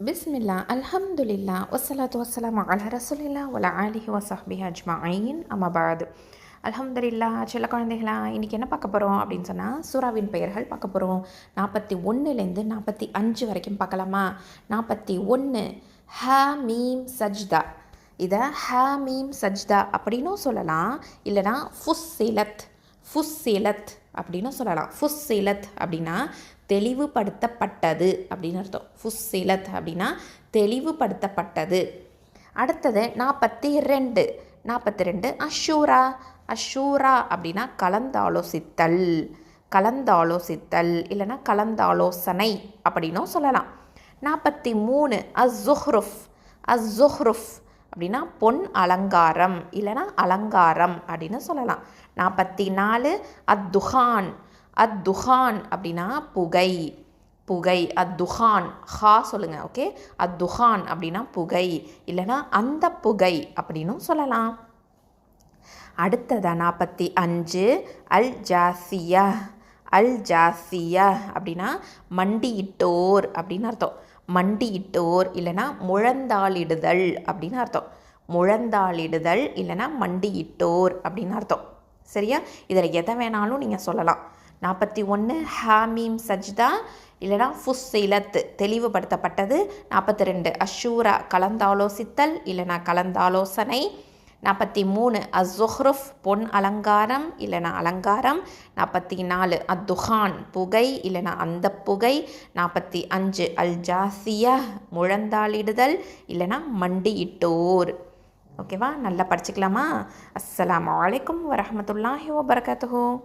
பிஸ்மில்லா அல்ஹம்துலில்லா வஸ்ஸலாத்து வசலாம் அல ரசூலில்லா வல ஆலிஹி வசஹ்பி அஜ்மாயின் அமபாது அல்ஹம்துலில்லா சில குழந்தைகளா இன்றைக்கி என்ன பார்க்க போகிறோம் அப்படின்னு சொன்னால் சூறாவின் பெயர்கள் பார்க்க போகிறோம் நாற்பத்தி ஒன்றுலேருந்து நாற்பத்தி அஞ்சு வரைக்கும் பார்க்கலாமா? நாற்பத்தி ஒன்று ஹ மீம் சஜ்தா. இதை ஹ மீம் சஜ்தா அப்படின்னும் சொல்லலாம். இல்லைனா ஃபுஸ்ஸிலத். ஃபுஸ்ஸிலத் அப்படின்னு சொல்லலாம். ஃபுஸ்ஸிலத் அப்படின்னா தெளிவுபடுத்தப்பட்டது அப்படின்னு அர்த்தம். ஃபுஸ்ஸிலத் அப்படின்னா தெளிவுபடுத்தப்பட்டது. அடுத்தது நாற்பத்தி ரெண்டு நாற்பத்தி ரெண்டு அஷூரா. அஷூரா அப்படின்னா கலந்தாலோசித்தல். கலந்தாலோசித்தல் இல்லைன்னா கலந்தாலோசனை அப்படின்னும் சொல்லலாம். நாற்பத்தி மூணு அஸ்ஸுஹ்ருஃப். அஸ்ஸுஹ்ருஃப் அப்படின்னா பொன் அலங்காரம் இல்லைன்னா அலங்காரம் அப்படின்னு சொல்லலாம். நாற்பத்தி நாலு அத்துஹான். அத்துஹான் அப்படின்னா புகை. புகை அத்துஹான். ஹா சொல்லுங்கள் ஓகே அத்துஹான் அப்படின்னா புகை இல்லைன்னா அந்த புகை அப்படின்னும் சொல்லலாம். அடுத்ததா நாற்பத்தி அஞ்சு அல் ஜாசியா. அல் ஜாசியா அப்படின்னா மண்டியிட்டோர் அப்படின்னு அர்த்தம். மண்டியிட்டோர் இல்லைன்னா முழந்தாளிடுதல் அப்படின்னு அர்த்தம். முழந்தாளிடுதல் இல்லைன்னா மண்டியிட்டோர் அப்படின்னு அர்த்தம். சரியா? இதில் எதை வேணாலும் நீங்கள் சொல்லலாம். நாற்பத்தி ஒன்று ஹாமீம் சஜ்தா இல்லைனா ஃபுஸ்ஸிலத் தெளிவுபடுத்தப்பட்டது. நாற்பத்தி ரெண்டு அஷூரா கலந்தாலோசித்தல் இல்லைனா கலந்தாலோசனை. நாற்பத்தி மூணு அஸ்ஸுஹ்ருஃப் பொன் அலங்காரம் இல்லைனா அலங்காரம். நாற்பத்தி நாலு அத்துஹான் புகை இல்லைனா அந்த புகை. நாற்பத்தி அஞ்சு அல் ஜாசியா முழந்தாளிடுதல் இல்லைனா மண்டியிட்டோர். ஓகேவா? நல்லா படிச்சுக்கலாமா? அஸ்லாம் வலைக்கம் வரமத்துல்லாஹி வபரகாத்துஹூ.